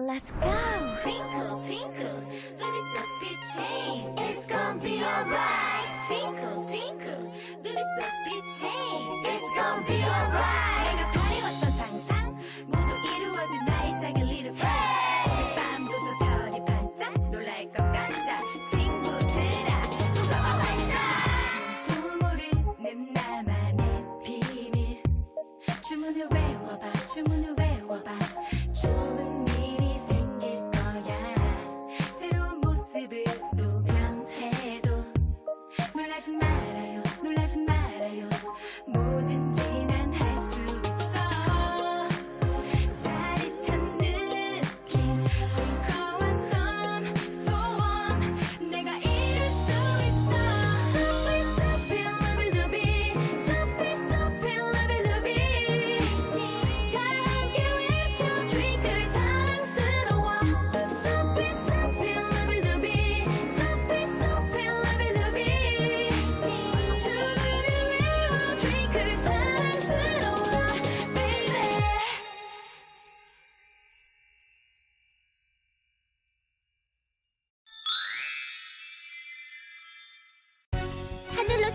Let's go. Twinkle, twinkle, little soapy chain. It's gonna be alright. Twinkle, twinkle, little soapy chain. It's gonna be alright.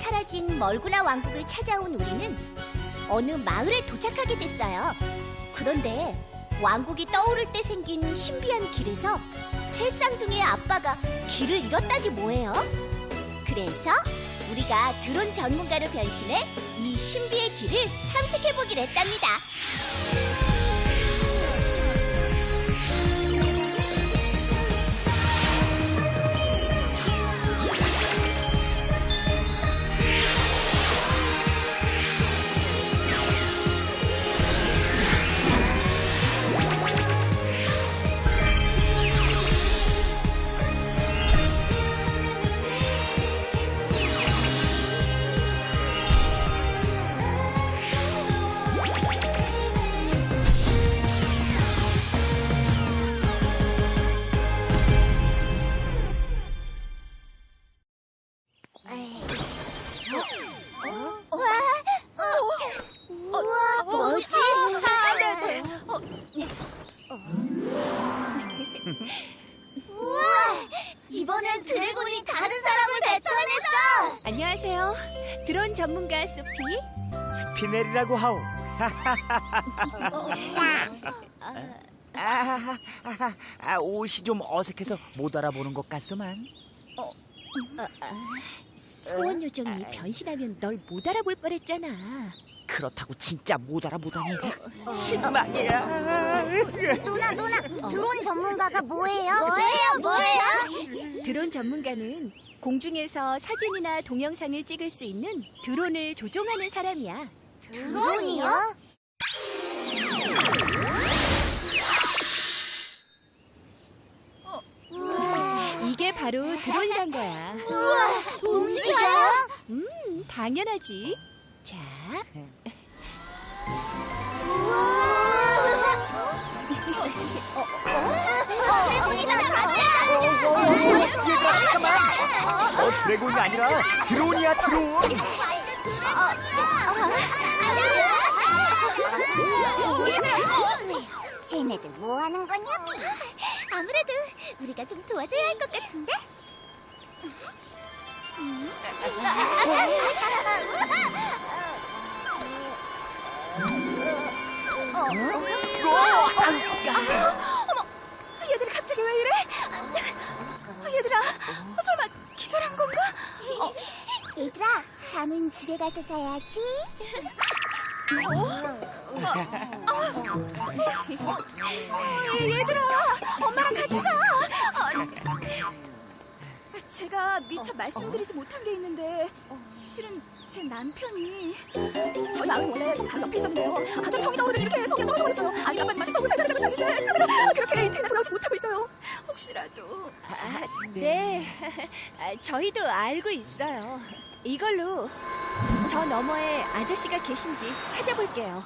사라진 멀구나 왕국을 찾아온 우리는 어느 마을에 도착하게 됐어요. 그런데 왕국이 떠오를 때 생긴 신비한 길에서 새 쌍둥이의 아빠가 길을 잃었다지 뭐예요? 그래서 우리가 드론 전문가로 변신해 이 신비의 길을 탐색해보기로 했답니다. 드론 전문가 소피. 스피넬이라고 하오. 아, 아, 옷이 좀 어색해서 못 알아보는 것 같소만. 소원 요정이 변신하면 널 못 알아볼 뻔했잖아. 그렇다고 진짜 못 알아보다니 실망이야. 누나, 누나, 드론 전문가가 뭐예요? 뭐예요, 뭐예요? 드론 전문가는 공중에서 사진이나 동영상을 찍을 수 있는 드론을 조종하는 사람이야. 드론이요? 이게 바로 드론이란 거야. 우와, 움직여요? 음, 당연하지. 자, 드래곤이 아니라 드론이야 드론. 쟤네들 뭐 하는 거냐? 아무래도 우리가 좀 도와줘야 할 것 같은데? 얘들아 갑자기 왜 이래? 얘들아, 설마 기절한 건가? 얘들아, 잠은 집에 가서 자야지. 얘들아, 엄마랑 같이 가. 아, 제가 미처 말씀드리지 못한 게 있는데 실은 제 남편이 저희 마을 원래 바로 옆에 있었는데요. 갑자기 성이 나오더니 이렇게 성이 떨어져 있어요. 아니 한 마리 마치 성을 달달달달 쳤는데 그렇게 이틀이나 돌아오지 못하고 있어요. 혹시라도 네, 아, 저희도 알고 있어요. 이걸로 저 너머에 아저씨가 계신지 찾아볼게요.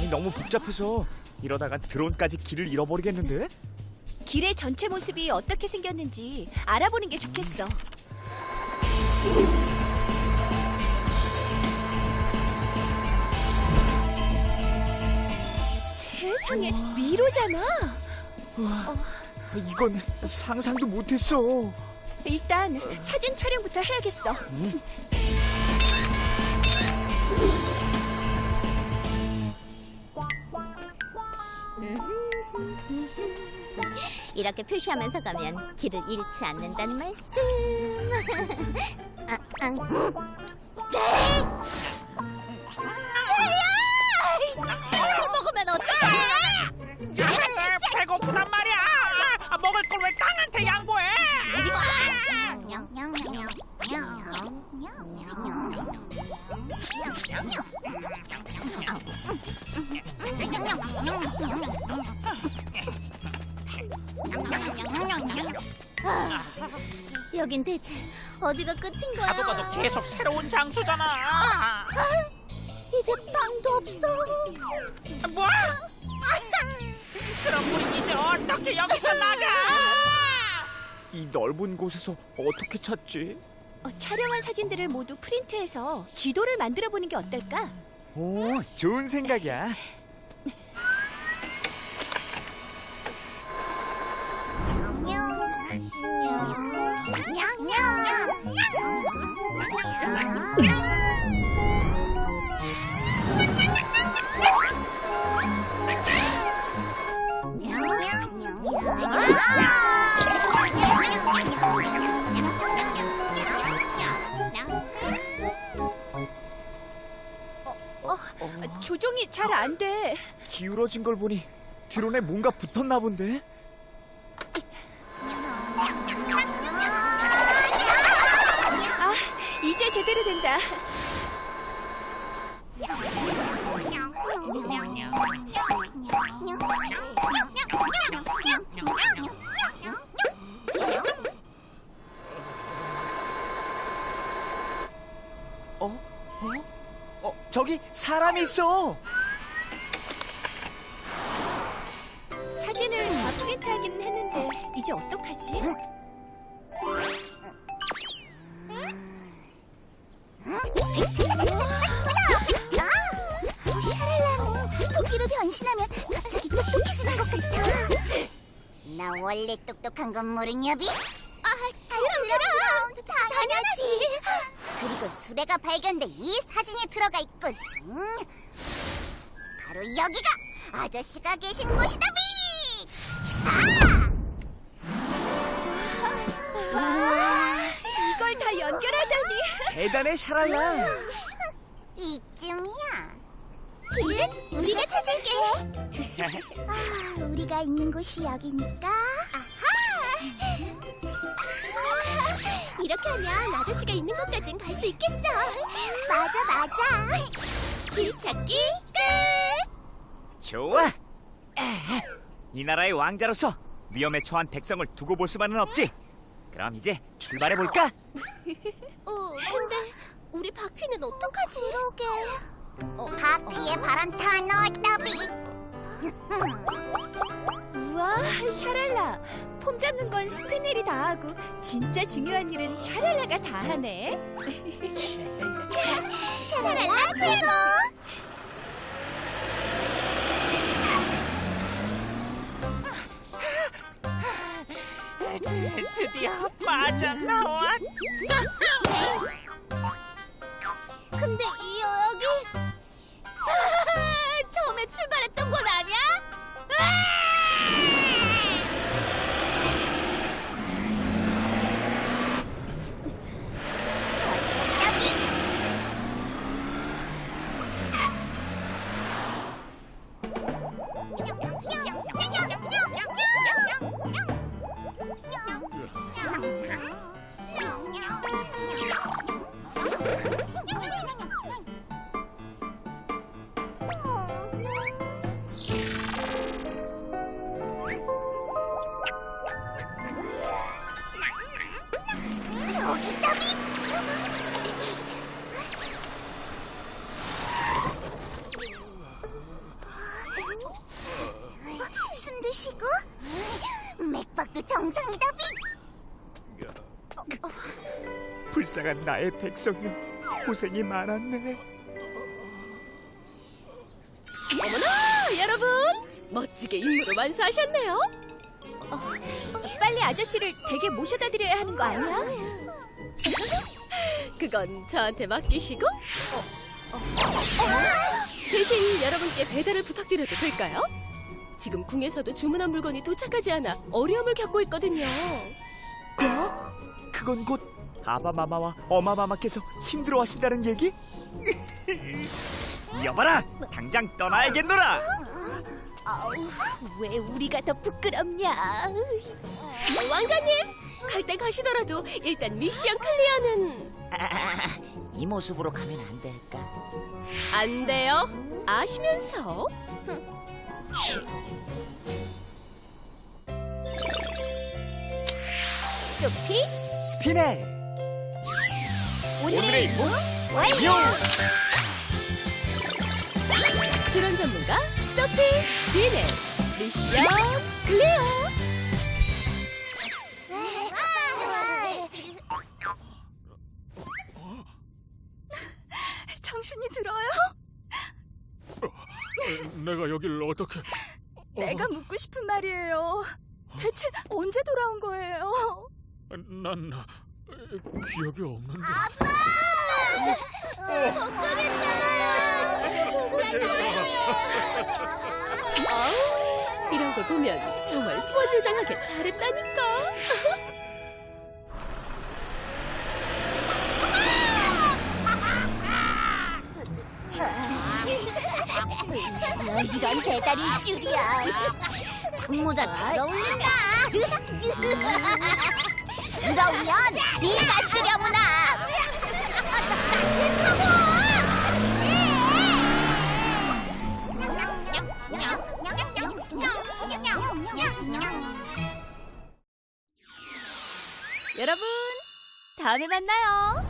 너무 복잡해서 이러다가 드론까지 길을 잃어버리겠는데? 길의 전체 모습이 어떻게 생겼는지 알아보는 게 좋겠어. 세상에 미로잖아. 이건 상상도 못했어. 일단 사진 촬영부터 해야겠어. 이렇게 표시하면서 가면 길을 잃지 않는다는 말씀. 아, 아. 야! 여긴 대체 어디가 끝인 거야? 가도 가도 계속 새로운 장소잖아. 이제 빵도 없어. 뭐? 그럼 우리 이제 어떻게 여기서 나가? 이 넓은 곳에서 어떻게 찾지? 어, 촬영한 사진들을 모두 프린트해서 지도를 만들어 보는 게 어떨까? 오, 좋은 생각이야. 안 돼. 기울어진 걸 보니 드론에 뭔가 붙었나 본데? 아, 이제 제대로 된다. 어? 어? 어, 저기 사람이 있어. 프린트하기는 했는데 이제 어떡하지? 샤랄라는 토끼로 변신하면 갑자기 똑똑해지는 것 같아. 나 원래 똑똑한 건 모르냐비? 아, 그럼 그럼 당연하지. 그리고 수레가 발견돼 이 사진에 들어가 있군. 바로 여기가 아저씨가 계신 곳이다비. 자! 이걸 다 연결하다니. 대단해 샤랄라. 이쯤이야. 길은 우리가 찾을게. 아, 우리가 있는 곳이 여기니까. 아하! 이렇게 하면 아저씨가 있는 곳까진 갈 수 있겠어. 맞아, 맞아. 길 찾기 끝. 좋아. 이 나라의 왕자로서 위험에 처한 백성을 두고 볼 수만은 없지. 그럼 이제 출발해 볼까? 어, 근데 우리 바퀴는 어떡하지? 그러게. 바퀴에 바람 다 넣었다 비. 우와, 샤랄라. 폼 잡는 건 스피넬이 다 하고 진짜 중요한 일은 샤랄라가 다 하네. 샤랄라 최고. 드디어 빠져나왔. 근데 이 여기 처음에 출발했 불쌍한 나의 백성이 고생이 많았네. 어머나, 여러분! 멋지게 임무를 완수하셨네요. 어, 빨리 아저씨를 댁에 모셔다 드려야 하는 거 아니야? 그건 저한테 맡기시고 대신 여러분께 배달을 부탁드려도 될까요? 지금 궁에서도 주문한 물건이 도착하지 않아 어려움을 겪고 있거든요. 그건 곧 아바마마와 어마마마께서 힘들어하신다는 얘기? 여봐라, 당장 떠나야겠노라. 왜 우리가 더 부끄럽냐? 왕자님, 갈 때 가시더라도 일단 미션 클리어는 이 모습으로 가면 안 될까? 안 돼요. 아시면서 소피, 스피넬. 오늘의 임무 완료. 드론 전문가 소피 디네 미션 클리어. 정신이 들어요? 내가 여기를 어떻게? 내가 묻고 싶은 말이에요. 대체 언제 돌아온 거예요? 난 어, 기억이 없는데. 아우, 이런 걸 보면 정말 소원유장하게 잘했다니까. 이런 배달일 줄이야. 모자 잘 어울린다. 그러면 네가 쓰려무나. 여러분, 다음에 만나요.